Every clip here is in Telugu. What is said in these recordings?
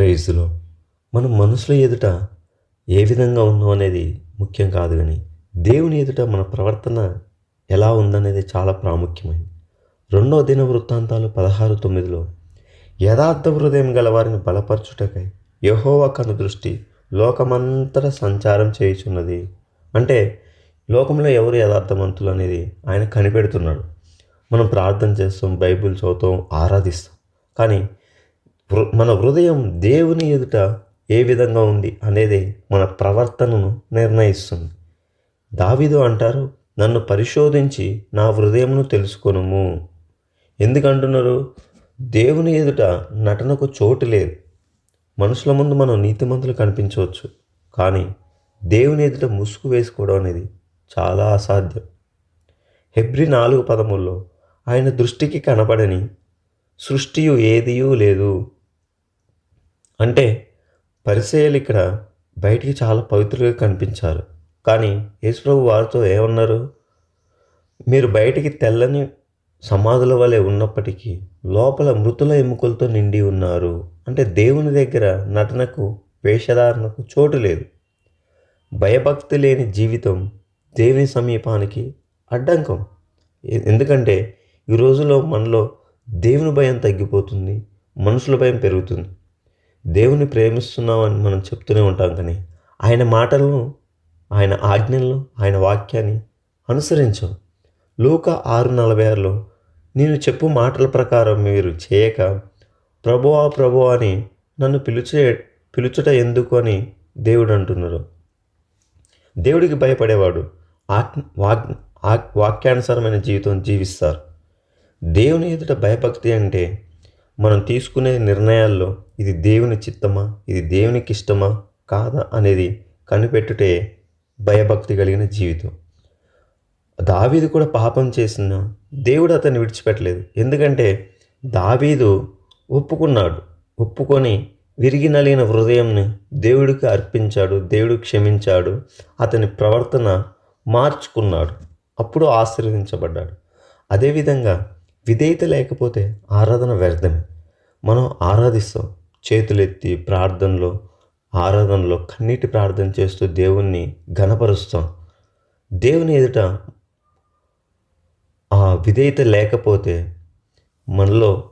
ప్రైజ్లో మనం మనుషుల ఎదుట ఏ విధంగా ఉన్నాం అనేది ముఖ్యం కాదు కానీ దేవుని ఎదుట మన ప్రవర్తన ఎలా ఉందనేది చాలా ప్రాముఖ్యమైనది రెండో దిన వృత్తాంతాలు పదహారు తొమ్మిదిలో యథార్థ హృదయం గల వారిని బలపరచుటకై యహోవ కను దృష్టి లోకమంతటా సంచారం చేయుచున్నది. అంటే లోకంలో ఎవరు యథార్థవంతులు అనేది ఆయన కనిపెడుతున్నాడు. మనం ప్రార్థన చేస్తాం బైబిల్ చదువుతాం ఆరాధిస్తాం. కానీ మన హృదయం దేవుని ఎదుట ఏ విధంగా ఉంది అనేది మన ప్రవర్తనను నిర్ణయిస్తుంది. దావిదు అంటారు నన్ను పరిశోధించి నా హృదయంను తెలుసుకొనుము. ఎందుకంటున్నారు? దేవుని ఎదుట నటనకు చోటు లేదు. మనుషుల ముందు మనం నీతిమంతులు కనిపించవచ్చు కానీ దేవుని ఎదుట ముసుగు వేసుకోవడం అనేది చాలా అసాధ్యం. హెబ్రి నాలుగు పదముల్లో ఆయన దృష్టికి కనపడని సృష్టియు ఏదియూ లేదు. అంటే పరిచయలు ఇక్కడ బయటికి చాలా పవిత్రులుగా కనిపించారు. కానీ యేసుప్రభు వారితో ఏమన్నారు? మీరు బయటికి తెల్లని సమాధుల వలె ఉన్నప్పటికీ లోపల మృతుల ఎముకలతో నిండి ఉన్నారు. అంటే దేవుని దగ్గర నటనకు వేషధారణకు చోటు లేదు. భయభక్తి లేని జీవితం దేవుని సమీపానికి అడ్డంకం. ఎందుకంటే ఈ రోజులో మనలో దేవుని భయం తగ్గిపోతుంది మనుషుల భయం పెరుగుతుంది. దేవుని ప్రేమిస్తున్నామని మనం చెప్తూనే ఉంటాం కానీ ఆయన మాటలను ఆయన ఆజ్ఞలను ఆయన వాక్యాన్ని అనుసరించం. లూక ఆరు నలభై ఆరులో నేను చెప్పు మాటల ప్రకారం మీరు చేయక ప్రభువా ప్రభు అని నన్ను పిలుచే పిలుచుట ఎందుకు అని దేవుడు అంటున్నారు. దేవుడికి భయపడేవాడు ఆత్మ వాక్ వాక్యానుసారమైన జీవితం జీవిస్తారు. దేవుని ఎదుట భయభక్తి అంటే మనం తీసుకునే నిర్ణయాల్లో ఇది దేవుని చిత్తమా? ఇది దేవునికి ఇష్టమా? కాదా? అనేది కనిపెట్టుటే భయభక్తి కలిగిన జీవితం. దావీదు కూడా పాపం చేసిన దేవుడు అతన్ని విడిచిపెట్టలేదు. ఎందుకంటే దావీదు ఒప్పుకున్నాడు. ఒప్పుకొని విరిగి నలిగిన హృదయంని దేవుడికి అర్పించాడు దేవుడు క్షమించాడు అతని ప్రవర్తన మార్చుకున్నాడు అప్పుడు ఆశీర్వదించబడ్డాడు. అదేవిధంగా విధేయత లేకపోతే ఆరాధన వ్యర్థమే. మనం ఆరాధిస్తాం. చేతులెత్తి ప్రార్థనలో ఆరాధనలో కన్నీటి ప్రార్థన చేస్తూ దేవుణ్ణి ఘనపరుస్తాం. దేవుని ఎదుట ఆ విధేయత లేకపోతే మనలో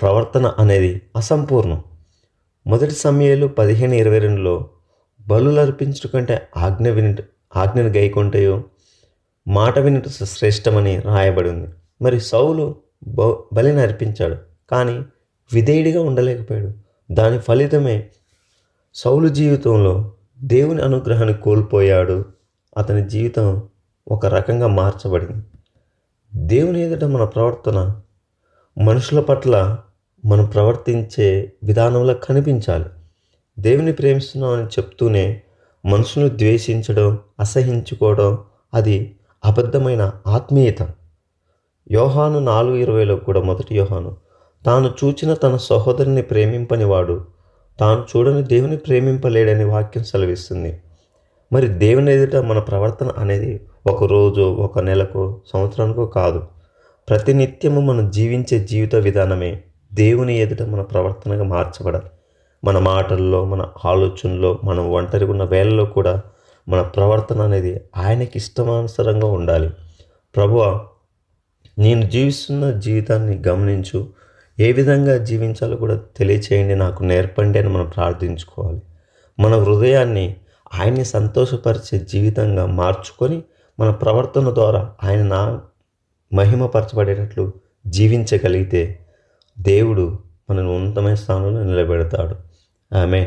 ప్రవర్తన అనేది అసంపూర్ణం. మొదటి సమయాలు పదిహేను ఇరవై రెండులో బలు అర్పించడం కంటే ఆజ్ఞ విని ఆజ్ఞను గైకొంటాయో మాట వినుట శ్రేష్టమని రాయబడి ఉంది మరి సౌలు బ బలిని అర్పించాడు. కానీ విధేయుడిగా ఉండలేకపోయాడు. దాని ఫలితమే సౌలు జీవితంలో దేవుని అనుగ్రహాన్ని కోల్పోయాడు. అతని జీవితం ఒక రకంగా మార్చబడింది. దేవుని ఎదుట మన ప్రవర్తన మనుషుల పట్ల మనం ప్రవర్తించే విధానంలో కనిపించాలి. దేవుని ప్రేమిస్తున్నామని చెప్తూనే మనుషులను ద్వేషించడం అసహించుకోవడం అది అబద్ధమైన ఆత్మీయత. యోహాను నాలుగు ఇరవైలో కూడా మొదటి యోహాను తాను చూచిన తన సహోదరుని ప్రేమింపనివాడు. తాను చూడని దేవుని ప్రేమింపలేడని వాక్యం సెలవిస్తుంది. మరి దేవుని ఎదుట మన ప్రవర్తన అనేది ఒక రోజు ఒక నెలకు సంవత్సరానికో కాదు. ప్రతినిత్యము మనం జీవించే జీవిత విధానమే దేవుని ఎదుట మన ప్రవర్తనగా మార్చబడాలి. మన మాటల్లో మన ఆలోచనలో మనం ఒంటరిగా ఉన్న వేళల్లో కూడా మన ప్రవర్తన అనేది ఆయనకి ఇష్టమానుసరంగా ఉండాలి. ప్రభువ నేను జీవిస్తున్న జీవితాన్ని గమనించు ఏ విధంగా జీవించాలో కూడా తెలియచేయండి నాకు నేర్పండి అని మనం ప్రార్థించుకోవాలి. మన హృదయాన్ని ఆయన్ని సంతోషపరిచే జీవితంగా మార్చుకొని మన ప్రవర్తన ద్వారా ఆయన నా మహిమపరచబడేటట్లు జీవించగలిగితే దేవుడు మనను ఉన్నతమైన స్థానంలో నిలబెడతాడు. ఆమె